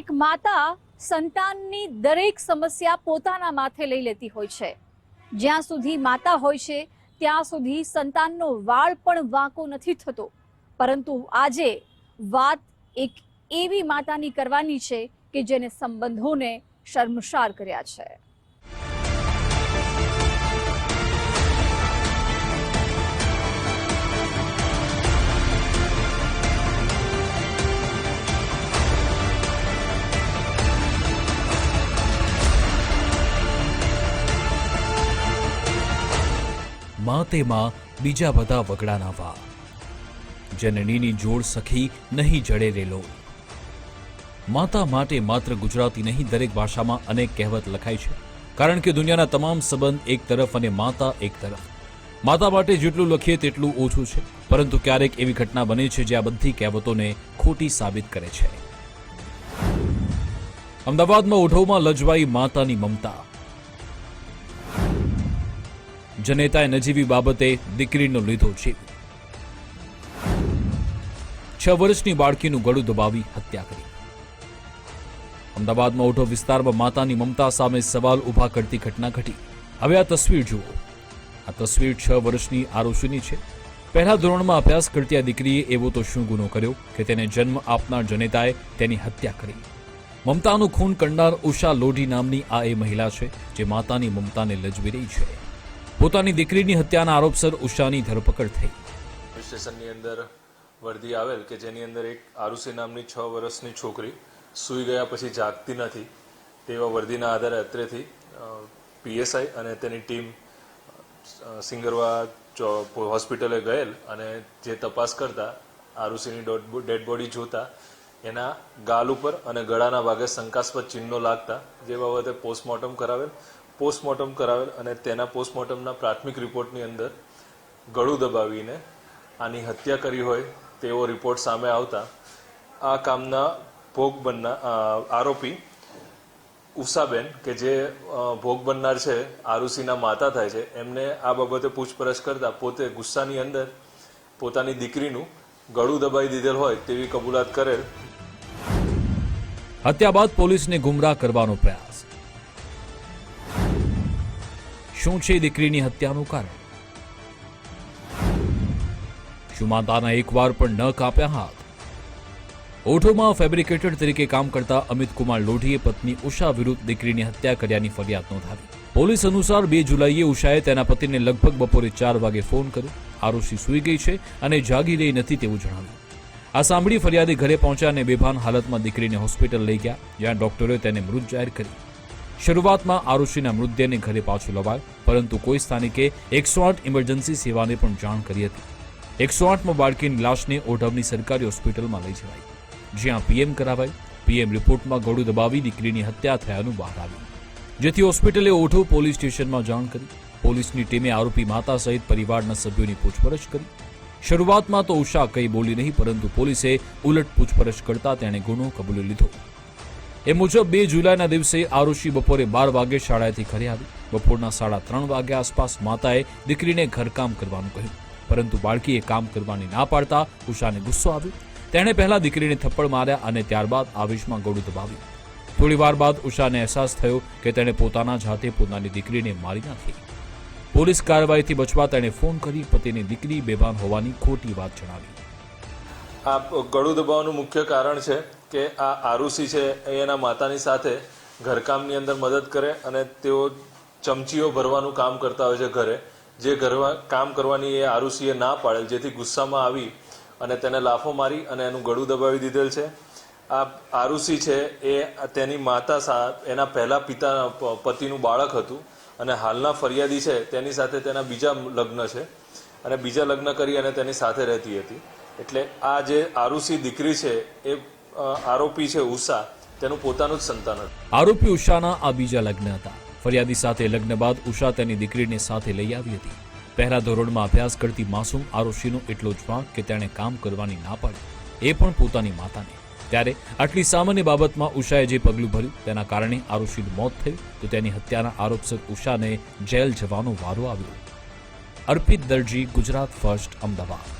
એક માતા સંતાનની દરેક સમસ્યા પોતાના માથે લઈ લેતી હોય છે. જ્યાં સુધી માતા હોય છે, ત્યાં સુધી સંતાનનો વાળ પણ વાંકો નથી થતો. પરંતુ આજે વાત એક એવી માતાની કરવાની છે કે જેને સંબંધોને શર્મસાર કર્યા છે. માં તેમાં બીજા બધા વગડાના વા જનનીની જોડ સખી નહીં જડે રેલો માતા માટે માત્ર ગુજરાતી નહીં, દરેક ભાષામાં અનેક કહેવત લખાય છે. કારણ કે દુનિયાના તમામ સંબંધ એક તરફ અને માતા એક તરફ. માતા માટે જેટલું લખીએ તેટલું ઓછું છે. પરંતુ ક્યારેક એવી ઘટના બને છે જે આ બધી કહેવતોને ખોટી સાબિત કરે છે. અમદાવાદમાં ઓઢવમાં લજવાઈ માતાની મમતા. જનેતાએ નજીવી બાબતે દીકરીનો લીધો છે. છ વર્ષની બાળકીનું ગળું દબાવી હત્યા કરી. અમદાવાદમાં ઓઢો વિસ્તારમાં માતાની મમતા સામે સવાલ ઊભા કરતી ઘટના ઘટી. હવે આ તસવીર જુઓ. આ તસવીર છ વર્ષની આરોશીની છે. પહેલા ધોરણમાં અભ્યાસ કરતી આ દીકરીએ એવો તો શું ગુનો કર્યો કે તેને જન્મ આપનાર જનેતાએ તેની હત્યા કરી? મમતાનું ખૂન કરનાર ઉષા લોઢી નામની આ એ મહિલા છે, જે માતાની મમતાને લજવી રહી છે. પોતાની દીકરીની હત્યાના આરોપસર ઉષાની ધરપકડ થઈ. સ્ટેશનની અંદર વર્દી આવેલ કે જેની અંદર એક આરુસી નામની છ વર્ષની છોકરી સૂઈ ગયા પછી જાગતી નથી તેવા વર્દીના આધારે અત્રેથી પીએસઆઈ અને તેની ટીમ સિંગરવા હોસ્પિટલે ગયેલ અને જે તપાસ કરતા આરુસીની ડેડ બોડી જોતા એના ગાલ ઉપર અને ગળાના ભાગે શંકાસ્પદ ચિહ્નો લાગતા જે બાબતે પોસ્ટમોર્ટમ કરાવેલ પોસ્ટમોર્ટમ કરાવેલ અને તેના પોસ્ટમોર્ટમના પ્રાથમિક રિપોર્ટની અંદર ગળું દબાવીને આની હત્યા કરી હોય તેવો રિપોર્ટ સામે આવતા આ કામના ભોગ બનનાર આરોપી ઉષાબેન કે જે ભોગ બનનાર છે આરુસીના માતા થાય છે, એમને આ બાબતે પૂછપરછ કરતા પોતે ગુસ્સાની અંદર પોતાની દીકરીનું ગળું દબાવી દીધેલ હોય તેવી કબૂલાત કરેલ. હત્યા બાદ પોલીસને ગુમરાહ કરવાનો પ્રયાસ. શું છે દીકરીની હત્યાનું કારણ. શું એકવાર પણ ન કાપ્યા હાથ. ઓઠોમાં ફેબ્રિકેટર તરીકે કામ કરતા અમિત કુમાર લોઢીએ પત્ની ઉષા વિરુદ્ધ દીકરીની હત્યા કર્યાની ફરિયાદ નોંધાવી. પોલીસ અનુસાર બે જુલાઈએ ઉષાએ તેના પતિને લગભગ બપોરે ચાર વાગે ફોન કર્યો. આરુષી સૂઈ ગઈ છે અને જાગી રહી નથી તેવું જણાવ્યું. આ સાંભળી ફરિયાદી ઘરે પહોંચ્યા અને બેભાન હાલતમાં દીકરીને હોસ્પિટલ લઈ ગયા, જ્યાં ડોક્ટરોએ તેને મૃત જાહેર કરી શરૂઆતમાં આરુષિના મૃતદેહને ઘરે પાછો લવાયો, પરંતુ કોઈ સ્થાનિકે એકસો આઠ ઇમરજન્સી સેવાને પણ જાણ કરી હતી. એકસો આઠમાં બાળકીની લાશને ઓઢવની સરકારી હોસ્પિટલમાં લઈ જવાઈ. જ્યાં પીએમ કરાવાઈ, પીએમ રિપોર્ટમાં ગળું દબાવી દીકરીની હત્યા થયાનું બહાર આવ્યું. જેથી હોસ્પિટલે ઓઢવ પોલીસ સ્ટેશનમાં જાણ કરી, પોલીસની ટીમે આરોપી માતા સહિત પરિવારના સભ્યોની પૂછપરછ કરી. શરૂઆતમાં તો ઉષા કંઈ બોલી નહીં, પરંતુ પોલીસે ઉલટ પૂછપરછ કરતા તેણે ગુનો કબૂલી લીધો. એ મુજબ બે જુલાઈના દિવસે આરુષિ બપોરે બાર વાગે શાળાએથી ઘરે આવી. બપોરના સાડા ત્રણ વાગ્યા આસપાસ માતાએ દીકરીને ઘરકામ કરવાનું કહ્યું. પરંતુ બાળકીએ કામ કરવાની ના પાડતા ઉષાને ગુસ્સો આવ્યો. તેણે પહેલા દીકરીને થપ્પડ માર્યા અને ત્યારબાદ આવેશમાં ગળું દબાવ્યું. થોડીવાર બાદ ઉષાને અહેસાસ થયો કે તેણે પોતાના જ હાથે પોતાની દીકરીને મારી નાખી. પોલીસ કાર્યવાહીથી બચવા તેણે ફોન કરી પતિની દીકરી બેભાન હોવાની ખોટી વાત જણાવી. આ ગળું દબાવવાનું મુખ્ય કારણ છે કે આ આરુષી છે એ એના માતાની સાથે ઘરકામની અંદર મદદ કરે અને તેઓ ચમચીઓ ભરવાનું કામ કરતા હોય છે ઘરે. જે ઘરમાં કામ કરવાની એ આરુષીએ ના પાડેલ, જેથી ગુસ્સામાં આવી અને તેને લાફો મારી અને એનું ગળું દબાવી દીધેલ છે. આ આરુષી છે એ તેની માતા સા, એના પહેલા પિતા પતિનું બાળક હતું અને હાલના ફરિયાદી છે તેની સાથે તેના બીજા લગ્ન છે. અને બીજા લગ્ન કરી અને તેની સાથે રહેતી હતી. એટલે આ જે આરુષી દીકરી છે, એ આરોપી છે ઉષા, તેનું પોતાનું જ સંતાન હતું. આરોપી ઉષાના આ બીજા લગ્ન હતા. ફરિયાદી સાથે લગ્ન બાદ ઉષા તેની દીકરીને સાથે લઈ આવી હતી. પહેલા ધોરણમાં અભ્યાસ કરતી માસૂમ આરોશીનો એટલો જ વાંક કે તેણે કામ કરવાની ના પાડી. એ પણ પોતાની માતાને. ત્યારે આટલી સામાન્ય બાબતમાં ઉષાએ જે પગલું ભર્યું તેના કારણે આરોશીનું મોત થયું તો તેની હત્યાના આરોપસર ઉષાને જેલ જવાનો વારો આવ્યો. અર્પિત દરજી, ગુજરાત ફર્સ્ટ, અમદાવાદ.